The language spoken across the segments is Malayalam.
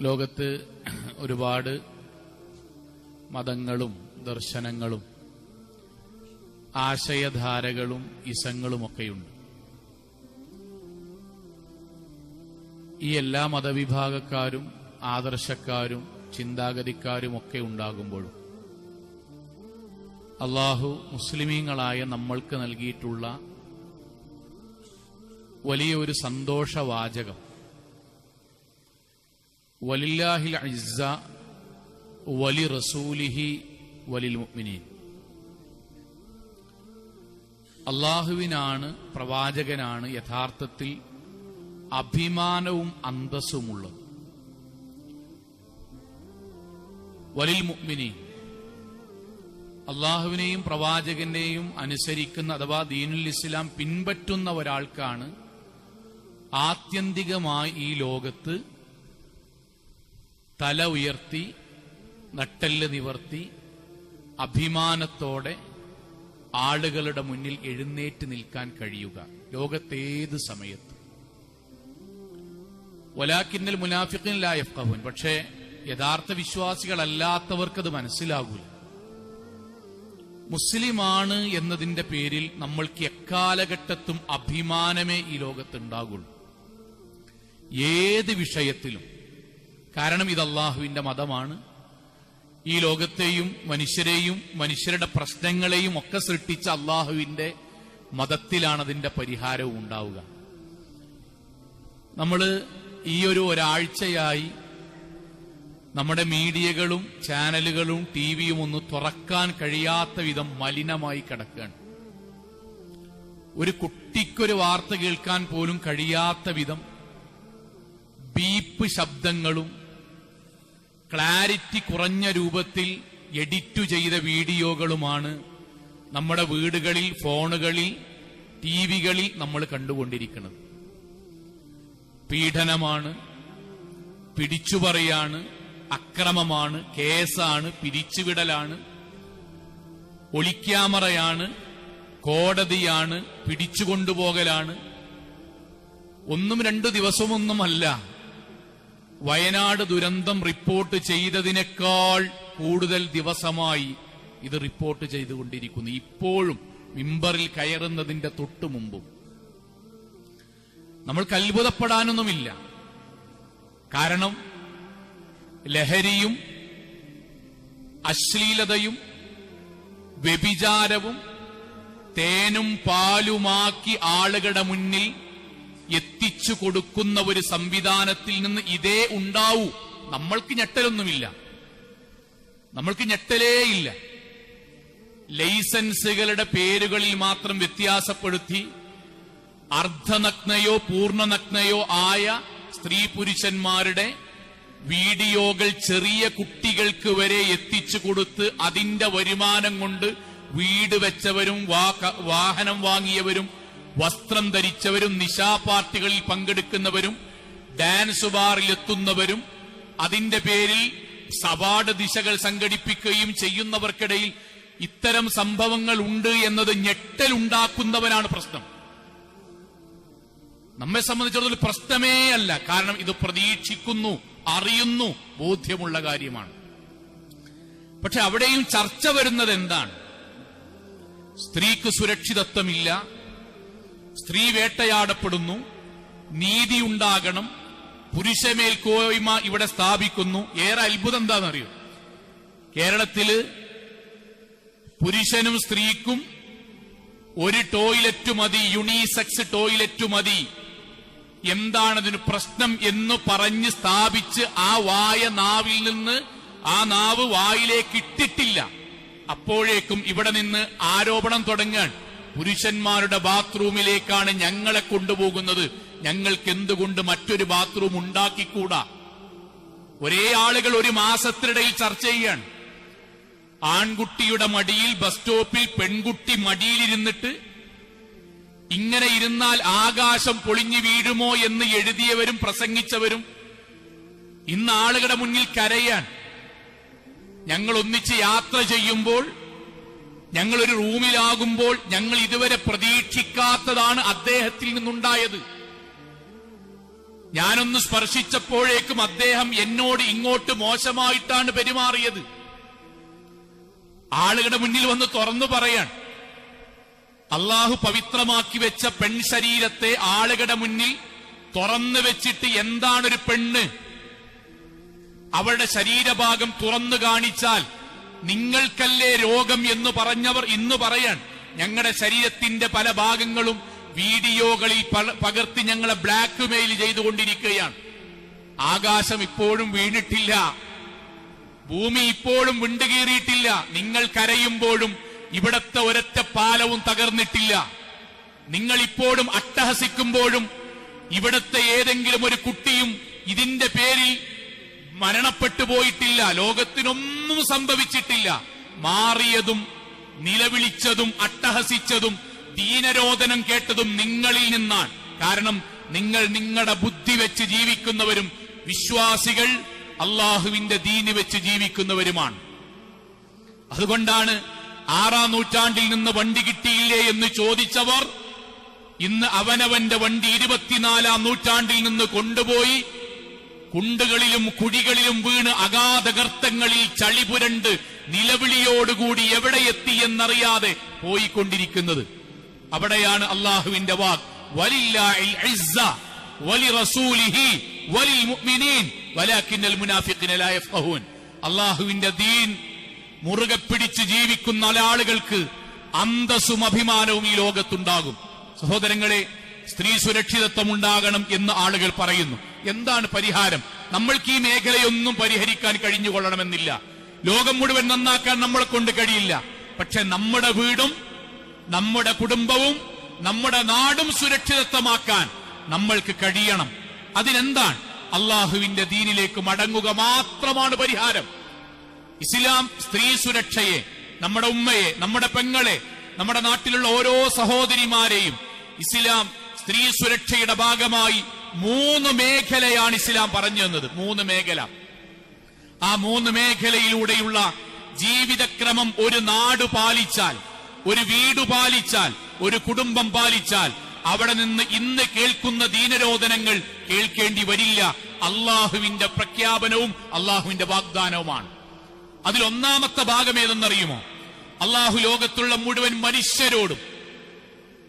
ലോകത്ത് ഒരുപാട് മതങ്ങളും ദർശനങ്ങളും ആശയധാരകളും ഇസങ്ങളുമൊക്കെയുണ്ട്. ഈ എല്ലാ മതവിഭാഗക്കാരും ആദർശക്കാരും ചിന്താഗതിക്കാരും ഒക്കെ ഉണ്ടാകുമ്പോഴും അള്ളാഹു മുസ്ലിമീങ്ങളായ നമ്മൾക്ക് നൽകിയിട്ടുള്ള വലിയൊരു സന്തോഷവാചകം വലില്ലാഹിൽ ഇസ്സ വലി റസൂലിഹി വലിൽ മുഅ്മിനീൻ അള്ളാഹുവിനാണ് പ്രവാചകനാണ് യഥാർത്ഥത്തിൽ അഭിമാനവും അന്തസ്സുമുള്ളത്. വലിൽ മുഅ്മിനീൻ അള്ളാഹുവിനെയും പ്രവാചകനെയും അനുസരിക്കുന്ന അഥവാ ദീനുൽ ഇസ്ലാം പിൻപറ്റുന്ന ഒരാൾക്കാണ് ആത്യന്തികമായി ഈ ലോകത്ത് തല ഉയർത്തി നട്ടെല്ല് നിവർത്തി അഭിമാനത്തോടെ ആളുകളുടെ മുന്നിൽ എഴുന്നേറ്റ് നിൽക്കാൻ കഴിയുക. ലോകത്തേത് സമയത്ത്. ഒലാക്കിന്നൽ മുനാഫിഖിൻ ലാ യഫ്ഖഹൂൻ. പക്ഷേ യഥാർത്ഥ വിശ്വാസികളല്ലാത്തവർക്കത് മനസ്സിലാകൂല. മുസ്ലിമാണ് എന്നതിന്റെ പേരിൽ നമ്മൾക്ക് എക്കാലഘട്ടത്തും അഭിമാനമേ ഈ ലോകത്തുണ്ടാകുള്ളൂ. ഏത് വിഷയത്തിലും കാരണം ഇത് അള്ളാഹുവിന്റെ മതമാണ്. ഈ ലോകത്തെയും മനുഷ്യരെയും മനുഷ്യരുടെ പ്രശ്നങ്ങളെയും ഒക്കെ സൃഷ്ടിച്ച അള്ളാഹുവിന്റെ മതത്തിലാണ് അതിന്റെ പരിഹാരവും ഉണ്ടാവുക. നമ്മൾ ഈ ഒരു ഒരാഴ്ചയായി നമ്മുടെ മീഡിയകളും ചാനലുകളും ടി വിയും ഒന്ന് തുറക്കാൻ കഴിയാത്ത വിധം മലിനമായി കിടക്കുകയാണ്. ഒരു കുട്ടിക്കൊരു വാർത്ത കേൾക്കാൻ പോലും കഴിയാത്ത വിധം ബീപ്പ് ശബ്ദങ്ങളും ക്ലാരിറ്റി കുറഞ്ഞ രൂപത്തിൽ എഡിറ്റ് ചെയ്ത വീഡിയോകളുമാണ് നമ്മുടെ വീടുകളിൽ ഫോണുകളിൽ ടി വികളിൽ നമ്മൾ കണ്ടുകൊണ്ടിരിക്കുന്നത്. പീഡനമാണ് പിടിച്ചുപറിയാണ് അക്രമമാണ് കേസാണ് പിരിച്ചുവിടലാണ് ഒളിക്യാമറയാണ് കോടതിയാണ് പിടിച്ചുകൊണ്ടുപോകലാണ്. ഒന്നും രണ്ടു ദിവസമൊന്നുമല്ല വയനാട് ദുരന്തം റിപ്പോർട്ട് ചെയ്തതിനേക്കാൾ കൂടുതൽ ദിവസമായി ഇത് റിപ്പോർട്ട് ചെയ്തുകൊണ്ടിരിക്കുന്നു. ഇപ്പോഴും മിമ്പറിൽ കയറുന്നതിന്റെ തൊട്ടു മുമ്പും. നമ്മൾക്ക് അത്ഭുതപ്പെടാനൊന്നുമില്ല. കാരണം ലഹരിയും അശ്ലീലതയും വ്യഭിചാരവും തേനും പാലുമാക്കി ആളുകളുടെ മുന്നിൽ എത്തിച്ചു കൊടുക്കുന്ന ഒരു സംവിധാനത്തിൽ നിന്ന് ഇതേ ഉണ്ടാവൂ. നമ്മൾക്ക് ഞെട്ടലൊന്നുമില്ല. നമ്മൾക്ക് ഞെട്ടലേ ഇല്ല. ലൈസൻസുകളുടെ പേരുകളിൽ മാത്രം വ്യത്യാസപ്പെടുത്തി അർദ്ധനഗ്നയോ പൂർണനഗ്നയോ ആയ സ്ത്രീ പുരുഷന്മാരുടെ വീഡിയോകൾ ചെറിയ കുട്ടികൾക്ക് വരെ എത്തിച്ചു കൊടുത്ത് അതിന്റെ വരുമാനം കൊണ്ട് വീട് വെച്ചവരും വാഹനം വാങ്ങിയവരും വസ്ത്രം ധരിച്ചവരും നിശാ പാർട്ടികളിൽ പങ്കെടുക്കുന്നവരും ഡാൻസ് ബാറിലെത്തുന്നവരും അതിന്റെ പേരിൽ സവാട് ദിശകൾ സംഘടിപ്പിക്കുകയും ചെയ്യുന്നവർക്കിടയിൽ ഇത്തരം സംഭവങ്ങൾ ഉണ്ട് എന്നത് ഞെട്ടലുണ്ടാക്കുന്നവനാണ് പ്രശ്നം. നമ്മെ സംബന്ധിച്ചിടത്തോളം പ്രശ്നമേ അല്ല. കാരണം ഇത് പ്രതീക്ഷിക്കുന്നു അറിയുന്നു ബോധ്യമുള്ള കാര്യമാണ്. പക്ഷെ അവിടെയും ചർച്ച വരുന്നത് എന്താണ് സ്ത്രീക്ക് സുരക്ഷിതത്വമില്ല. സ്ത്രീ വേട്ടയാടപ്പെടുന്നു നീതി ഉണ്ടാകണം പുരുഷമേൽക്കോയ്മ ഇവിടെ സ്ഥാപിക്കുന്നു. ഏറെ അത്ഭുതം എന്താണെന്നറിയോ? കേരളത്തിൽ പുരുഷനും സ്ത്രീക്കും ഒരു ടോയ്ലറ്റ് മതി യുണീസെക്സ് ടോയ്ലറ്റ് മതി. എന്താണതിന് പ്രശ്നം എന്ന് പറഞ്ഞ് സ്ഥാപിച്ച് ആ വായ നാവിൽ നിന്ന് ആ നാവ് വായിലേക്ക് ഇട്ടിട്ടില്ല. അപ്പോഴേക്കും ഇവിടെ നിന്ന് ആരോപണം തുടങ്ങാൻ പുരുഷന്മാരുടെ ബാത്റൂമിലേക്കാണ് ഞങ്ങളെ കൊണ്ടുപോകുന്നത്. ഞങ്ങൾക്ക് എന്തുകൊണ്ട് മറ്റൊരു ബാത്റൂം ഉണ്ടാക്കിക്കൂടാ? ഒരേ ആളുകൾ ഒരു മാസത്തിനിടയിൽ ചർച്ച ചെയ്യാണ്. ആൺകുട്ടിയുടെ മടിയിൽ ബസ് സ്റ്റോപ്പിൽ പെൺകുട്ടി മടിയിലിരുന്നിട്ട് ഇങ്ങനെ ഇരുന്നാൽ ആകാശം പൊളിഞ്ഞു വീഴുമോ എന്ന് എഴുതിയവരും പ്രസംഗിച്ചവരും ഇന്ന് ആളുകളുടെ മുന്നിൽ കരയാൻ ഞങ്ങൾ ഒന്നിച്ച് യാത്ര ചെയ്യുമ്പോൾ ഞങ്ങൾ ഒരു റൂമിലാകുമ്പോൾ ഞങ്ങൾ ഇതുവരെ പ്രതീക്ഷിക്കാത്തതാണ് അദ്ദേഹത്തിൽ നിന്നുണ്ടായത്. ഞാനൊന്ന് സ്പർശിച്ചപ്പോഴേക്കും അദ്ദേഹം എന്നോട് ഇങ്ങോട്ട് മോശമായിട്ടാണ് പെരുമാറിയത്. ആളുകളുടെ മുന്നിൽ വന്ന് തുറന്നു പറയാൻ അള്ളാഹു പവിത്രമാക്കി വെച്ച പെൺ ശരീരത്തെ ആളുകളുടെ മുന്നിൽ തുറന്നു വെച്ചിട്ട് എന്താണൊരു പെണ്ണ്? അവളുടെ ശരീരഭാഗം തുറന്നു കാണിച്ചാൽ നിങ്ങൾക്കല്ലേ രോഗം എന്ന് പറഞ്ഞവർ ഇന്ന് പറയാൻ ഞങ്ങളുടെ ശരീരത്തിന്റെ പല ഭാഗങ്ങളും വീഡിയോകളിൽ പകർത്തി ഞങ്ങളെ ബ്ലാക്ക് മെയിൽ ചെയ്തുകൊണ്ടിരിക്കുകയാണ്. ആകാശം ഇപ്പോഴും വീണിട്ടില്ല. ഭൂമി ഇപ്പോഴും വിണ്ടുകീറിയിട്ടില്ല നിങ്ങൾ കരയുമ്പോഴും ഇവിടത്തെ ഒരൊറ്റ പാലവും തകർന്നിട്ടില്ല. നിങ്ങൾ ഇപ്പോഴും അട്ടഹസിക്കുമ്പോഴും ഇവിടത്തെ ഏതെങ്കിലും ഒരു കുട്ടിയും ഇതിന്റെ പേരിൽ മരണപ്പെട്ടു പോയിട്ടില്ല. ലോകത്തിനൊന്നും സംഭവിച്ചിട്ടില്ല. മാറിയതും നിലവിളിച്ചതും അട്ടഹസിച്ചതും ദീനരോധനം കേട്ടതും നിങ്ങളിൽ നിന്നാണ്. കാരണം നിങ്ങൾ നിങ്ങളുടെ ബുദ്ധി വെച്ച് ജീവിക്കുന്നവരും വിശ്വാസികൾ അള്ളാഹുവിന്റെ ദീന് വെച്ച് ജീവിക്കുന്നവരുമാണ്. അതുകൊണ്ടാണ് ആറാം നൂറ്റാണ്ടിൽ നിന്ന് വണ്ടി കിട്ടിയില്ലേ എന്ന് ചോദിച്ചവർ ഇന്ന് അവനവന്റെ വണ്ടി ഇരുപത്തിനാലാം നൂറ്റാണ്ടിൽ നിന്ന് കൊണ്ടുപോയി കുണ്ടുകളിലും കുഴികളിലും വീണ് അഗാധ ഗർത്തങ്ങളിൽ ചളിപുരണ്ട് നിലവിളിയോടുകൂടി എവിടെ എത്തി എന്നറിയാതെ പോയിക്കൊണ്ടിരിക്കുന്നത്. അവിടെയാണ് അള്ളാഹുവിന്റെ വാക്ക്. അള്ളാഹുവിന്റെ ദീൻ മുറുകെ പിടിച്ച് ജീവിക്കുന്ന ആളുകൾക്ക് അന്തസ്സും അഭിമാനവും ഈ ലോകത്തുണ്ടാകും. സഹോദരങ്ങളെ സ്ത്രീ സുരക്ഷിതത്വം ഉണ്ടാകണം എന്ന് ആളുകൾ പറയുന്നു. എന്താണ് പരിഹാരം? നമ്മൾക്ക് ഈ മേഖലയൊന്നും പരിഹരിക്കാൻ കഴിഞ്ഞുകൊള്ളണമെന്നില്ല. ലോകം മുഴുവൻ നന്നാക്കാൻ നമ്മളെ കൊണ്ട് കഴിയില്ല. പക്ഷെ നമ്മുടെ വീടും നമ്മുടെ കുടുംബവും നമ്മുടെ നാടും സുരക്ഷിതത്വമാക്കാൻ നമ്മൾക്ക് കഴിയണം. അതിനെന്താണ്? അള്ളാഹുവിന്റെ ദീനിലേക്ക് മടങ്ങുക മാത്രമാണ് പരിഹാരം. ഇസ്ലാം സ്ത്രീ സുരക്ഷയെ നമ്മുടെ ഉമ്മയെ നമ്മുടെ പെങ്ങളെ നമ്മുടെ നാട്ടിലുള്ള ഓരോ സഹോദരിമാരെയും ഇസ്ലാം സ്ത്രീ സുരക്ഷയുടെ ഭാഗമായി മൂന്ന് മേഖലയാണ് ഇസ്ലാം പറഞ്ഞു തന്നത്. മൂന്ന് മേഖല. ആ മൂന്ന് മേഖലയിലൂടെയുള്ള ജീവിതക്രമം ഒരു നാട് പാലിച്ചാൽ ഒരു വീട് പാലിച്ചാൽ ഒരു കുടുംബം പാലിച്ചാൽ അവിടെ നിന്ന് ഇന്ന് കേൾക്കുന്ന ദീനരോധനങ്ങൾ കേൾക്കേണ്ടി വരില്ല. അള്ളാഹുവിന്റെ പ്രഖ്യാപനവും അള്ളാഹുവിന്റെ വാഗ്ദാനവുമാണ്. അതിലൊന്നാമത്തെ ഭാഗം ഏതെന്നറിയുമോ? അള്ളാഹു ലോകത്തുള്ള മുഴുവൻ മനുഷ്യരോടും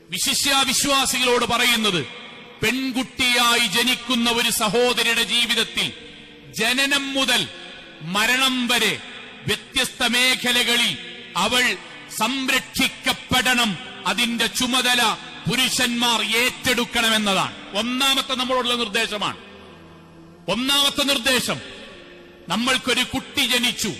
വിശിഷ്യാവിശ്വാസികളോട് പറയുന്നത് പെൺകുട്ടിയായി ജനിക്കുന്ന ഒരു സഹോദരിയുടെ ജീവിതത്തിൽ ജനനം മുതൽ മരണം വരെ വ്യത്യസ്ത മേഖലകളിൽ അവൾ സംരക്ഷിക്കപ്പെടണം. അതിന്റെ ചുമതല പുരുഷന്മാർ ഏറ്റെടുക്കണമെന്നതാണ്. ഒന്നാമത്തെ നമ്മളുള്ള നിർദ്ദേശമാണ്. ഒന്നാമത്തെ നിർദ്ദേശം നമ്മൾക്കൊരു കുട്ടി ജനിച്ചു.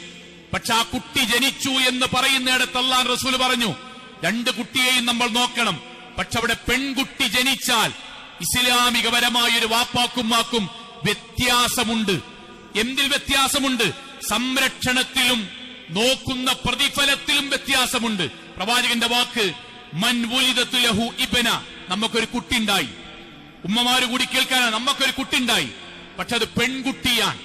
പക്ഷെ ആ കുട്ടി ജനിച്ചു എന്ന് പറയുന്നിടത്ത് റസൂൽ പറഞ്ഞു. രണ്ട് കുട്ടിയെയും നമ്മൾ നോക്കണം. പക്ഷെ അവിടെ പെൺകുട്ടി ജനിച്ചാൽ ഇസ്ലാമികപരമായ ഒരു വാപ്പാക്കുമാക്കും വ്യത്യാസമുണ്ട്. എന്തിൽ വ്യത്യാസമുണ്ട്? സംരക്ഷണത്തിലും നോക്കുന്ന പ്രതിഫലത്തിലും വ്യത്യാസമുണ്ട്. പ്രവാചകന്റെ വാക്ക് ലഹു ഇബന നമുക്കൊരു കുട്ടിണ്ടായി. ഉമ്മമാര് കൂടി കേൾക്കാനാണ് നമുക്കൊരു കുട്ടിണ്ടായി. പക്ഷെ അത് പെൺകുട്ടിയാണ്.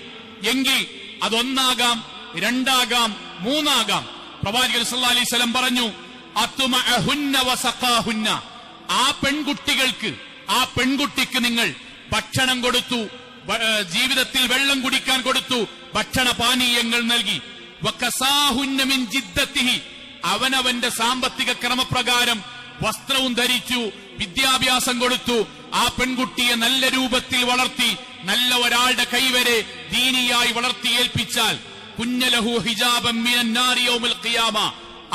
എങ്കിൽ അതൊന്നാകാം രണ്ടാകാം മൂന്നാകാം. പ്രവാചകൻ സല്ലല്ലാഹു അലൈഹി വസല്ലം പറഞ്ഞു വസഖാഹുന്ന. ആ പെൺകുട്ടികൾക്ക് ആ പെൺകുട്ടിക്ക് നിങ്ങൾ ഭക്ഷണം കൊടുത്തു ജീവിതത്തിൽ വെള്ളം കുടിക്കാൻ കൊടുത്തു ഭക്ഷണ പാനീയങ്ങൾ നൽകി. അവനവന്റെ സാമ്പത്തിക ക്രമപ്രകാരം വസ്ത്രവും ധരിച്ചു വിദ്യാഭ്യാസം കൊടുത്തു. ആ പെൺകുട്ടിയെ നല്ല രൂപത്തിൽ വളർത്തി നല്ല ഒരാളുടെ കൈവരെ ദീനിയായി വളർത്തി ഏൽപ്പിച്ചാൽ കുഞ്ഞലഹു ഹിജാബം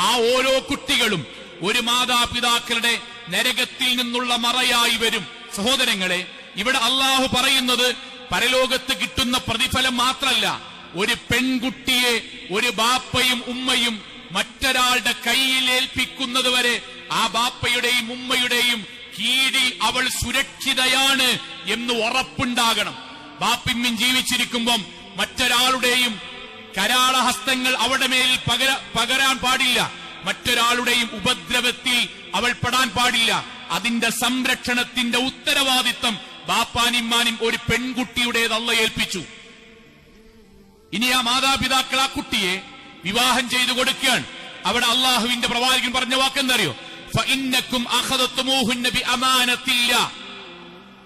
ആ ഓരോ കുട്ടികളും ഒരു മാതാപിതാക്കളുടെ നരകത്തിൽ നിന്നുള്ള മറയായി വരും. സഹോദരങ്ങളെ ഇവിടെ അള്ളാഹു പറയുന്നത് പരലോകത്ത് കിട്ടുന്ന പ്രതിഫലം മാത്രല്ല. ഒരു പെൺകുട്ടിയെ ഒരു ബാപ്പയും ഉമ്മയും മറ്റൊരാളുടെ കയ്യിൽ ഏൽപ്പിക്കുന്നത് വരെ ആ ബാപ്പയുടെയും ഉമ്മയുടെയും കീഴിൽ അവൾ സുരക്ഷിതയാണ് എന്ന് ഉറപ്പുണ്ടാകണം. ബാപ്പിമ്മിൻ ജീവിച്ചിരിക്കുമ്പം മറ്റൊരാളുടെയും കരാളഹസ്തങ്ങൾ അവിടെ പകര പകരാൻ പാടില്ല. മറ്റൊരാളുടെയും ഉപദ്രവത്തിൽ അവൾ പെടാൻ പാടില്ല. അതിന്റെ സംരക്ഷണത്തിന്റെ ഉത്തരവാദിത്തം ബാപ്പാനിമ്മാനും ഒരു പെൺകുട്ടിയുടേതല്ല ഏൽപ്പിച്ചു. ഇനി ആ മാതാപിതാക്കൾ ആ കുട്ടിയെ വിവാഹം ചെയ്തു കൊടുക്കുകയാണ്. അവിടെ അള്ളാഹുവിന്റെ പ്രവാചകൻ പറഞ്ഞ വാക്കെന്തറിയോ?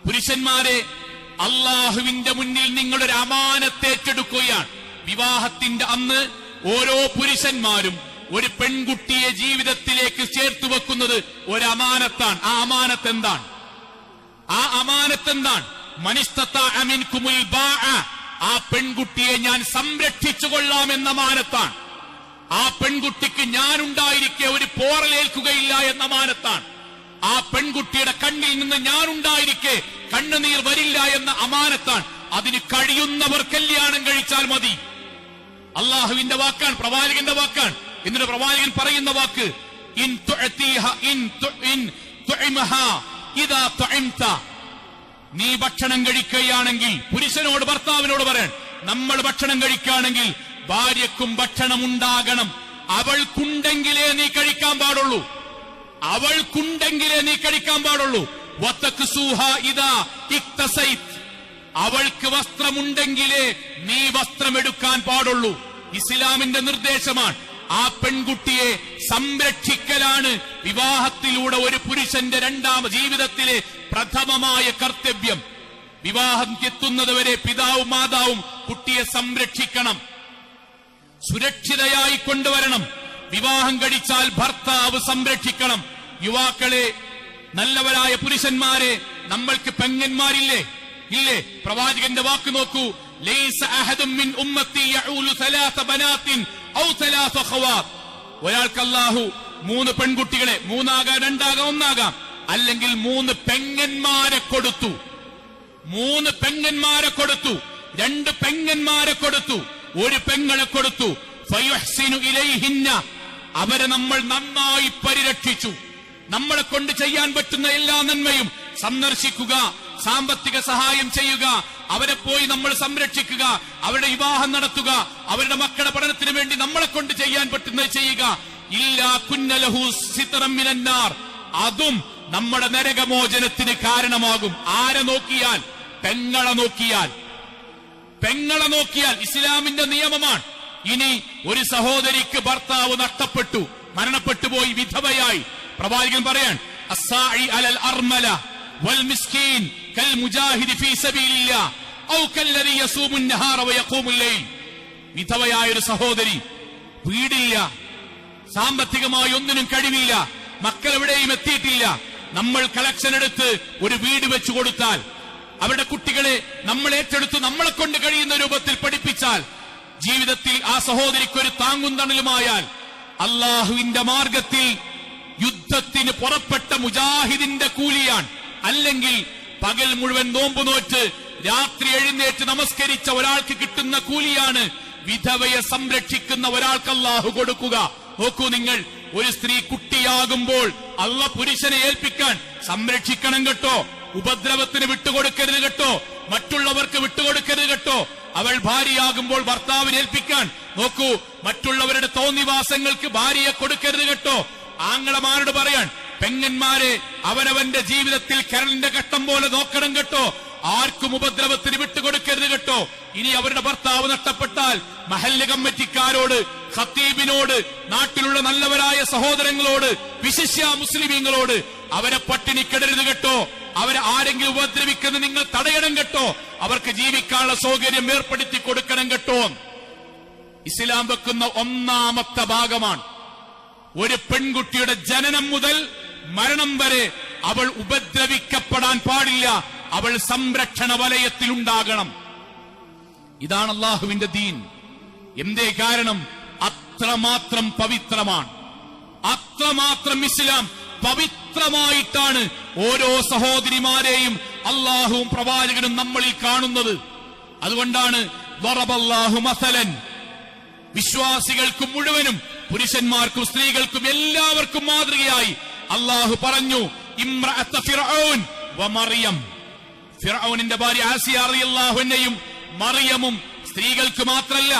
പുരുഷന്മാരെ അള്ളാഹുവിന്റെ മുന്നിൽ നിങ്ങളൊരു അമാനത്തേറ്റെടുക്കുകയാണ് വിവാഹത്തിന്റെ അന്ന് ഓരോ പുരുഷന്മാരും ഒരു പെൺകുട്ടിയെ ജീവിതത്തിലേക്ക് ചേർത്തു വെക്കുന്നത് ഒരു അമാനത്താണ് ആ അമാനത്ത് എന്താണ് ആ അമാനത്ത് എന്താണ് മനിസ്തത്ത അമിൻ കുമുൽ ആ പെൺകുട്ടിയെ ഞാൻ സംരക്ഷിച്ചു കൊള്ളാം എന്ന മാനത്താണ് ആ പെൺകുട്ടിക്ക് ഞാനുണ്ടായിരിക്കെ ഒരു പോറലേൽക്കുകയില്ല എന്ന മാനത്താണ് ആ പെൺകുട്ടിയുടെ കണ്ണിൽ നിന്ന് ഞാനുണ്ടായിരിക്കെ കണ്ണുനീർ വരില്ല എന്ന അമാനത്താണ്. അതിന് കഴിയുന്നവർ കല്യാണം കഴിച്ചാൽ മതി. അള്ളാഹുവിന്റെ വാക്കാണ് പ്രവാചകന്റെ വാക്കാണ്. എന്നിട്ട് പ്രവാചകൻ പറയുന്ന വാക്ക് ഇൻ ഇൻ തു- ഇൻ തുഇമഹ ഇദാ തുഇംത. നീ ഭക്ഷണം കഴിക്കുകയാണെങ്കിൽ പുരുഷനോട് ഭർത്താവിനോട് പറയാൻ നമ്മൾ ഭക്ഷണം കഴിക്കുകയാണെങ്കിൽ ഭാര്യക്കും ഭക്ഷണം ഉണ്ടാകണം അവൾക്കുണ്ടെങ്കിലേ നീ കഴിക്കാൻ പാടുള്ളൂ. അവൾക്കുണ്ടെങ്കിലേ നീ കഴിക്കാൻ പാടുള്ളൂ. അവൾക്ക് വസ്ത്രമുണ്ടെങ്കിലേ നീ വസ്ത്രമെടുക്കാൻ പാടുള്ളൂ. ഇസ്ലാമിന്റെ നിർദ്ദേശമാണ് ആ പെൺകുട്ടിയെ സംരക്ഷിക്കലാണ് വിവാഹത്തിലൂടെ ഒരു പുരുഷന്റെ രണ്ടാം ജീവിതത്തിലെ പ്രഥമമായ കർത്തവ്യം. വിവാഹം എത്തുന്നതുവരെ പിതാവും മാതാവും കുട്ടിയെ സംരക്ഷിക്കണം. സുരക്ഷിതയായി കൊണ്ടുവരണം. വിവാഹം കഴിച്ചാൽ ഭർത്താവ് സംരക്ഷിക്കണം. യുവാക്കളെ നല്ലവരായ പുരുഷന്മാരെ നമ്മൾക്ക് പെങ്ങന്മാരില്ലേ? ഇല്ലേ? പ്രവാചകന്റെ വാക്ക് നോക്കൂ. ലൈസ അഹദും മിൻ ഉമ്മത്തി സലാസ ഔ ഒരാൾക്ക് അല്ലാഹു മൂന്ന് പെൺകുട്ടികളെ മൂന്നാകാം രണ്ടാകാം ഒന്നാകാം. അല്ലെങ്കിൽ മൂന്ന് പെങ്ങന്മാരെ കൊടുത്തു. മൂന്ന് പെങ്ങന്മാരെ കൊടുത്തു. രണ്ട് പെങ്ങന്മാരെ കൊടുത്തു. ഒരു പെങ്ങളെ കൊടുത്തു. ഇലൈഹിന്ന. അവരെ നമ്മൾ നന്നായി പരിരക്ഷിച്ചു. നമ്മളെ കൊണ്ട് ചെയ്യാൻ പറ്റുന്ന എല്ലാ നന്മയും സന്ദർശിക്കുക. സാമ്പത്തിക സഹായം ചെയ്യുക അവരെ പോയി നമ്മൾ സംരക്ഷിക്കുക അവരുടെ വിവാഹം നടത്തുക അവരുടെ മക്കളുടെ പഠനത്തിന് വേണ്ടി നമ്മളെ കൊണ്ട് ചെയ്യാൻ പറ്റുന്നത് ചെയ്യുക. ഇല്ലാ കുന്നലഹു സിത്തറം അതും നമ്മുടെ നരകമോചനത്തിന് കാരണമാകും. ആരെ നോക്കിയാൽ? പെങ്ങളെ നോക്കിയാൽ. പെങ്ങളെ നോക്കിയാൽ ഇസ്ലാമിന്റെ നിയമമാണ്. ഇനി ഒരു സഹോദരിക്ക് ഭർത്താവ് നഷ്ടപ്പെട്ടു മരണപ്പെട്ടു പോയി വിധവയായി. പ്രവാചകൻ പറയാൻ അസ്സാഇ അലൽ അർമല വൽ മിസ്കീൻ. വിധവയായ ഒരു സഹോദരി വീടില്ല. സാമ്പത്തികമായി ഒന്നിനും കഴിവില്ല. മക്കൾ എവിടെയും എത്തിയിട്ടില്ല. നമ്മൾ കളക്ഷൻ എടുത്ത് ഒരു വീട് വെച്ചു കൊടുത്താൽ അവരുടെ കുട്ടികളെ നമ്മൾ ഏറ്റെടുത്ത് നമ്മളെ കൊണ്ട് കഴിയുന്ന രൂപത്തിൽ പഠിപ്പിച്ചാൽ ജീവിതത്തിൽ ആ സഹോദരിക്ക് ഒരു താങ്ങും തണലുമായാൽ അള്ളാഹുവിന്റെ മാർഗത്തിൽ യുദ്ധത്തിന് പുറപ്പെട്ട മുജാഹിദിന്റെ കൂലിയാണ്. അല്ലെങ്കിൽ പകൽ മുഴുവൻ നോമ്പ് നോറ്റ് രാത്രി എഴുന്നേറ്റ് നമസ്കരിച്ച ഒരാൾക്ക് കിട്ടുന്ന കൂലിയാണ് വിധവയെ സംരക്ഷിക്കുന്ന ഒരാൾക്ക് അള്ളാഹു കൊടുക്കുക. നോക്കൂ നിങ്ങൾ ഒരു സ്ത്രീ കുട്ടിയാകുമ്പോൾ അള്ള പുരുഷനെ ഏൽപ്പിക്കാൻ സംരക്ഷിക്കണം കേട്ടോ. ഉപദ്രവത്തിന് വിട്ടുകൊടുക്കരുത് കേട്ടോ. മറ്റുള്ളവർക്ക് വിട്ടുകൊടുക്കരുത് കേട്ടോ. അവൾ ഭാര്യയാകുമ്പോൾ ഭർത്താവിനെ ഏൽപ്പിക്കാൻ നോക്കൂ മറ്റുള്ളവരുടെ തോന്നിവാസങ്ങൾക്ക് ഭാര്യയെ കൊടുക്കരുത് കേട്ടോ. ആങ്ങളമാരോട് പറയാൻ പെങ്ങന്മാരെ അവനവന്റെ ജീവിതത്തിൽ കരളിന്റെ ഘട്ടം പോലെ നോക്കണം കേട്ടോ. ആർക്കും ഉപദ്രവത്തിന് വിട്ടുകൊടുക്കരുത് കേട്ടോ. ഇനി അവരുടെ ഭർത്താവ് നഷ്ടപ്പെട്ടാൽ മഹല്ല് കമ്മിറ്റിക്കാരോട് ഖത്തീബിനോട് നാട്ടിലുള്ള നല്ലവരായ സഹോദരങ്ങളോട് വിശിഷ്യ മുസ്ലിമീങ്ങളോട് അവരെ പട്ടിണിക്കിടരുത് കേട്ടോ. അവരെ ആരെങ്കിലും ഉപദ്രവിക്കുന്നത് നിങ്ങൾ തടയണം കേട്ടോ. അവർക്ക് ജീവിക്കാനുള്ള സൗകര്യം ഏർപ്പെടുത്തി കൊടുക്കണം കേട്ടോ. ഇസ്ലാം വെക്കുന്ന ഒന്നാമത്തെ ഭാഗമാണ് ഒരു പെൺകുട്ടിയുടെ ജനനം മുതൽ മരണം വരെ അവൾ ഉപദ്രവിക്കപ്പെടാൻ പാടില്ല. അവൾ സംരക്ഷണ വലയത്തിലുണ്ടാകണം. ഇതാണ് അള്ളാഹുവിന്റെ ദീൻ. എന്തേ കാരണം? അത്രമാത്രം പവിത്രമാണ്. അത്രമാത്രം ഇസ്ലാം പവിത്രമായിട്ടാണ് ഓരോ സഹോദരിമാരെയും അള്ളാഹുവും പ്രവാചകനും നമ്മളിൽ കാണുന്നത്. അതുകൊണ്ടാണ് മസലൻ. വിശ്വാസികൾക്കും മുഴുവനും പുരുഷന്മാർക്കും സ്ത്രീകൾക്കും എല്ലാവർക്കും മാതൃകയായി അള്ളാഹു പറഞ്ഞു മറിയം. ഫിർഔനിന്റെ ഭാര്യ ആസിയ റളിയല്ലാഹുവിനെയും മറിയമും സ്ത്രീകൾക്ക് മാത്രല്ല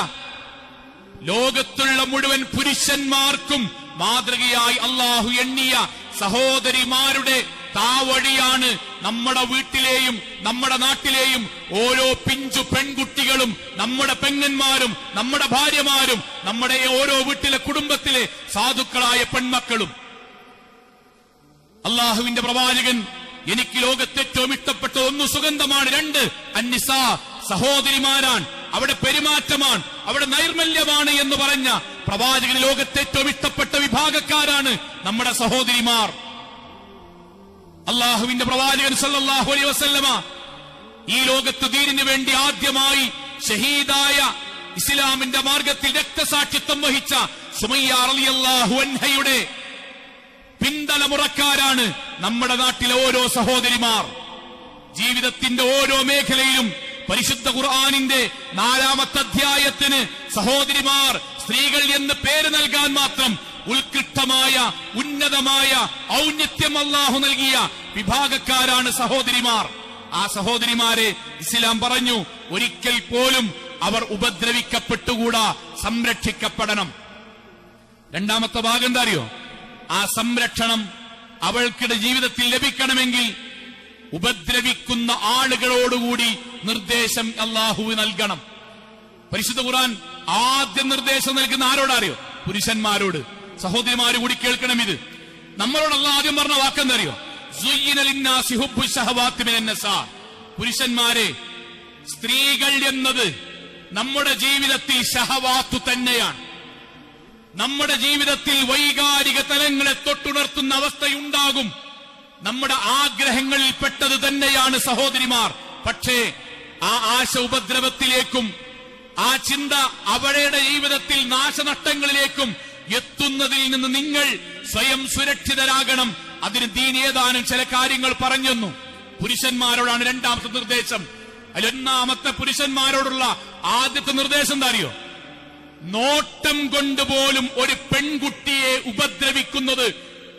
ലോകത്തുള്ള മുഴുവൻ പുരുഷന്മാർക്കും മാതൃകയായി അള്ളാഹു എണ്ണിയ സഹോദരിമാരുടെ താവഴിയാണ് നമ്മുടെ വീട്ടിലെയും നമ്മുടെ നാട്ടിലെയും ഓരോ പിഞ്ചു പെൺകുട്ടികളും നമ്മുടെ പെങ്ങന്മാരും നമ്മുടെ ഭാര്യമാരും നമ്മുടെ ഓരോ വീട്ടിലെ കുടുംബത്തിലെ സാധുക്കളായ പെൺമക്കളും. അള്ളാഹുവിന്റെ പ്രവാചകൻ എനിക്ക് ലോകത്തെ ഏറ്റവും ഇഷ്ടപ്പെട്ട ഒന്ന് സുഗന്ധമാണ് രണ്ട്. അന്നിസ സഹോദരിമാരാണ് അവിടെ പെരുമാറ്റമാണ് അവിടെ നൈർമല്യമാണ് എന്ന് പറഞ്ഞ പ്രവാചകൻ ലോകത്തെ ഏറ്റവും ഇഷ്ടപ്പെട്ട വിഭാഗക്കാരാണ് നമ്മുടെ സഹോദരിമാർ. അള്ളാഹുവിന്റെ പ്രവാചകൻ സല്ലാഹു അലൈ വസല്ലമ ഈ ലോകത്ത് ദീനിനു വേണ്ടി ആദ്യമായി ഷഹീദായ ഇസ്ലാമിന്റെ മാർഗത്തിൽ രക്തസാക്ഷിത്വം വഹിച്ച സുമയ്യ റളിയല്ലാഹു അൻഹയുടെ പിന്തലമുറക്കാരാണ് നമ്മുടെ നാട്ടിലെ ഓരോ സഹോദരിമാർ. ജീവിതത്തിന്റെ ഓരോ മേഖലയിലും പരിശുദ്ധ ഖുർആാനിന്റെ നാലാമത്തെ അധ്യായത്തിന് സഹോദരിമാർ സ്ത്രീകൾ എന്ന് പേര് നൽകാൻ മാത്രം ഉത്കൃഷ്ടമായ ഉന്നതമായ ഔന്നത്യം അള്ളാഹു നൽകിയ വിഭാഗക്കാരാണ് സഹോദരിമാർ. ആ സഹോദരിമാരെ ഇസ്ലാം പറഞ്ഞു ഒരിക്കൽ പോലും അവർ ഉപദ്രവിക്കപ്പെട്ടുകൂടാ സംരക്ഷിക്കപ്പെടണം. രണ്ടാമത്തെ ഭാഗം എന്താ അറിയോ? ആ സംരക്ഷണം അവൾക്കിടെ ജീവിതത്തിൽ ലഭിക്കണമെങ്കിൽ ഉപദ്രവിക്കുന്ന ആളുകളോടുകൂടി നിർദ്ദേശം അള്ളാഹു നൽകണം. പരിശുദ്ധ ഖുർആൻ ആദ്യം നിർദ്ദേശം നൽകുന്ന ആരോടറിയോ പുരുഷന്മാരോട്. സഹോദരിമാര് കൂടി കേൾക്കണം ഇത്. നമ്മളോടല്ല ആദ്യം പറഞ്ഞ മിനൻ പുരുഷന്മാരെ സ്ത്രീകൾ എന്നത് നമ്മുടെ ജീവിതത്തിൽ ഷഹവാത്തു തന്നെയാണ്. നമ്മുടെ ജീവിതത്തിൽ വൈകാരിക തലങ്ങളെ തൊട്ടുണർത്തുന്ന അവസ്ഥയുണ്ടാകും. നമ്മുടെ ആഗ്രഹങ്ങളിൽ പെട്ടത് തന്നെയാണ് സഹോദരിമാർ. പക്ഷേ ആ ആശ ഉപദ്രവത്തിലേക്കും ആ ചിന്ത അവരുടെ ജീവിതത്തിൽ നാശനഷ്ടങ്ങളിലേക്കും എത്തുന്നതിൽ നിന്ന് നിങ്ങൾ സ്വയം സുരക്ഷിതരാകണം. അതിന് ദീൻ ഏതാനും ചില കാര്യങ്ങൾ പറഞ്ഞെന്നു പുരുഷന്മാരോടാണ് രണ്ടാമത്തെ നിർദ്ദേശം. അതിലൊന്നാമത്തെ പുരുഷന്മാരോടുള്ള ആദ്യത്തെ നിർദ്ദേശം എന്താ അറിയോ? നോട്ടം കൊണ്ടുപോലും ഒരു പെൺകുട്ടിയെ ഉപദ്രവിക്കുന്നത്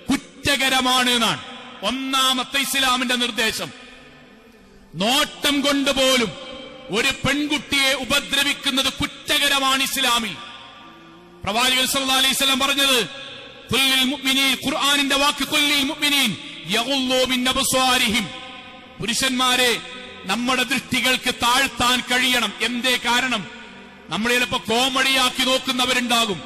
കുറ്റകരമാണ് എന്നാണ്. ഒന്നാമത്തെ ഇസ്ലാമിന്റെ നിർദ്ദേശം. നോട്ടം കൊണ്ടുപോലും ഒരു പെൺകുട്ടിയെ ഉപദ്രവിക്കുന്നത് കുറ്റകരമാണ് ഇസ്ലാമിൽ. പ്രവാചകൻ സല്ലല്ലാഹു അലൈഹി സ്വലം പറഞ്ഞത് ഖുർആാനിന്റെ വാക്ക് പുരുഷന്മാരെ നമ്മുടെ ദൃഷ്ടികൾക്ക് താഴ്ത്താൻ കഴിയണം. എന്തേ കാരണം? നമ്മൾ ചിലപ്പോ കോമഡിയാക്കി നോക്കുന്നവരുണ്ടാകും.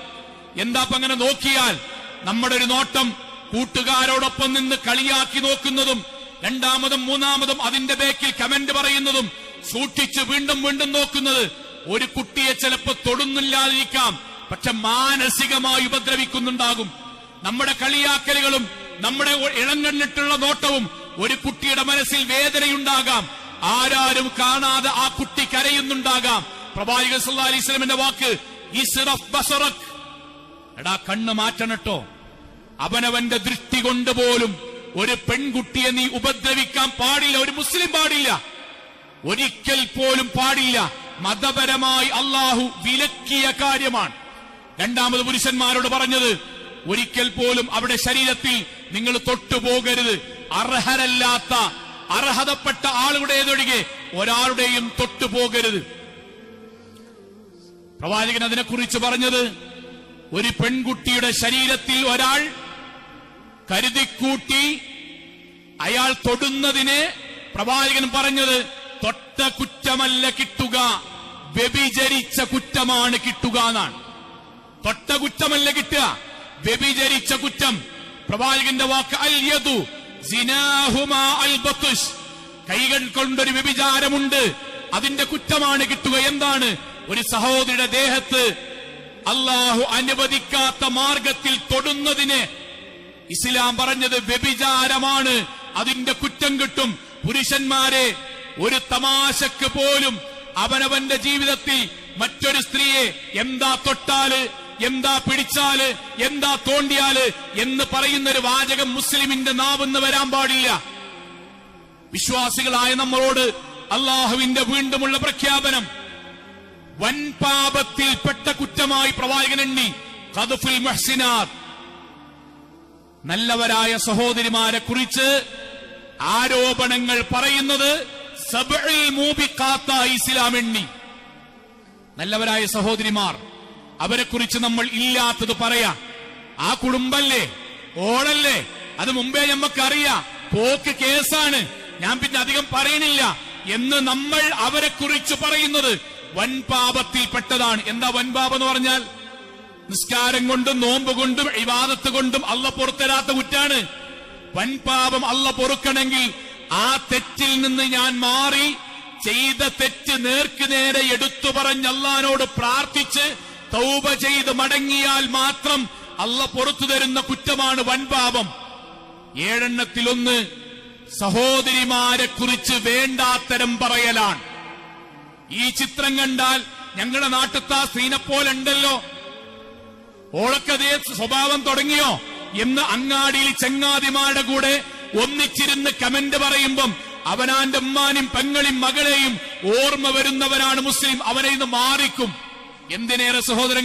എന്താ അങ്ങനെ നോക്കിയാൽ നമ്മുടെ ഒരു നോട്ടം കൂട്ടുകാരോടൊപ്പം നിന്ന് കളിയാക്കി നോക്കുന്നതും രണ്ടാമതും മൂന്നാമതും അതിന്റെ ബേക്കിൽ കമന്റ് പറയുന്നതും സൂക്ഷിച്ച് വീണ്ടും വീണ്ടും നോക്കുന്നത് ഒരു കുട്ടിയെ ചിലപ്പോ തൊടുന്നില്ലാതിരിക്കാം പക്ഷെ മാനസികമായി ഉപദ്രവിക്കുന്നുണ്ടാകും. നമ്മുടെ കളിയാക്കലുകളും നമ്മുടെ ഇളങ്കണ്ണിട്ടുള്ള നോട്ടവും ഒരു കുട്ടിയുടെ മനസ്സിൽ വേദനയുണ്ടാകാം. ആരാരും കാണാതെ ആ കുട്ടി കരയുന്നുണ്ടാകാം. പ്രവാചകൻ സല്ലല്ലാഹു അലൈഹി വസല്ലമയുടെ വാക്ക് എടാ കണ്ണ് മാറ്റണട്ടോ. അവനവന്റെ ദൃഷ്ടി കൊണ്ട് പോലും ഒരു പെൺകുട്ടിയെ നീ ഉപദ്രവിക്കാൻ പാടില്ല ഒരു മുസ്ലിം പാടില്ല. ഒരിക്കൽ പോലും പാടില്ല. മതപരമായി അള്ളാഹു വിലക്കിയ കാര്യമാണ്. രണ്ടാമത് പുരുഷന്മാരോട് പറഞ്ഞത് ഒരിക്കൽ പോലും അവിടെ ശരീരത്തിൽ നിങ്ങൾ തൊട്ടുപോകരുത് അർഹരല്ലാത്ത അർഹതപ്പെട്ട ആളുകളുടേതൊഴികെ ഒരാളുടെയും തൊട്ടുപോകരുത് പ്രവാചകൻ അതിനെക്കുറിച്ച് പറഞ്ഞത് ഒരു പെൺകുട്ടിയുടെ ശരീരത്തിൽ ഒരാൾ കരുതിക്കൂട്ടി അയാൾ തൊടുന്നതിന് പ്രവാചകൻ പറഞ്ഞത് തൊട്ട കുറ്റമല്ല കിട്ടുക വ്യഭിചരിച്ച കുറ്റമാണ് കിട്ടുക എന്നാണ്. തൊട്ട കുറ്റമല്ല കിട്ടുക വ്യഭിചരിച്ച കുറ്റം. പ്രവാചകന്റെ വാക്ക് ബത്തുഷ്. കൈകൾ കൊണ്ടൊരു വ്യഭിചാരമുണ്ട് അതിന്റെ കുറ്റമാണ് കിട്ടുക. എന്താണ്? ഒരു സഹോദരിയുടെ ദേഹത്ത് അള്ളാഹു അനുവദിക്കാത്ത മാർഗത്തിൽ തൊടുന്നതിന് ഇസ്ലാം പറഞ്ഞത് വ്യഭിചാരമാണ്. അതിന്റെ കുറ്റം കിട്ടും. പുരുഷന്മാരെ ഒരു തമാശക്ക് പോലും അവനവന്റെ ജീവിതത്തിൽ മറ്റൊരു സ്ത്രീയെ എന്താ തൊട്ടാൽ എന്താ പിടിച്ചാൽ എന്താ തോണ്ടിയാൽ എന്ന് പറയുന്ന ഒരു വാചകം മുസ്ലിമിന്റെ നാവെന്ന് വരാൻ പാടില്ല. വിശ്വാസികളായ നമ്മളോട് അള്ളാഹുവിന്റെ വീണ്ടുമുള്ള പ്രഖ്യാപനം വൻപാപത്തിൽപ്പെട്ട കുറ്റമായി പ്രവാചകൻ എണ്ണി ഖദ്ഫുൽ മുഹ്സിനാത്ത് നല്ലവരായ സഹോദരിമാരെ കുറിച്ച് ആരോപണങ്ങൾ പറയുന്നത് സബഇൽ മൂബിഖാത്ത ഇസ്ലാം എണ്ണി നല്ലവരായ സഹോദരിമാർ അവരെ കുറിച്ച് നമ്മൾ ഇല്ലാത്തത് പറയാ. ആ കുടുംബല്ലേ? ഓളല്ലേ? അത് മുമ്പേ നമുക്കറിയാം പോക്ക് കേസാണ്. ഞാൻ പിന്നെ അധികം പറയണില്ല. എന്ന് നമ്മൾ അവരെ കുറിച്ച് പറയുന്നത് വൻപാപത്തിൽപ്പെട്ടതാണ്. എന്താ വൻപാപം എന്ന് പറഞ്ഞാൽ? നിസ്കാരം കൊണ്ടും നോമ്പ് കൊണ്ടും ഇവാദത്ത് കൊണ്ടും അല്ല പൊറുത്തരാത്ത കുറ്റാണ്. വൻപാപം അല്ല പൊറുക്കണമെങ്കിൽ ആ തെറ്റിൽ നിന്ന് ഞാൻ മാറി ചെയ്ത തെറ്റ് നേർക്ക് നേരെ എടുത്തു പറഞ്ഞ് അള്ളഹാനോട് പ്രാർത്ഥിച്ച് തൗബ ചെയ്ത് മടങ്ങിയാൽ മാത്രം അല്ല പുറത്തു തരുന്ന കുറ്റമാണ് വൻപാപം. ഏഴെണ്ണത്തിലൊന്ന് സഹോദരിമാരെ കുറിച്ച് വേണ്ടാത്തരം പറയലാണ്. ഈ ചിത്രം കണ്ടാൽ ഞങ്ങളുടെ നാട്ടിലത്തെ ആ സ്ത്രീനെ പോലുണ്ടല്ലോ ഓളക്കതേ സ്വഭാവം തുടങ്ങിയോ? എന്ന് അങ്ങാടിയിൽ ചങ്ങാതിമാരുടെ കൂടെ ഒന്നിച്ചിരുന്ന് കമന്റ് പറയുമ്പം അവനാന്റെ ഉമ്മാനും പെങ്ങളും മകളെയും ഓർമ്മ വരുന്നവനാണ് മുസ്ലിം. അവനെ ഇന്ന് മാറിക്കും. എന്തിനേറെ സഹോദരങ്ങൾ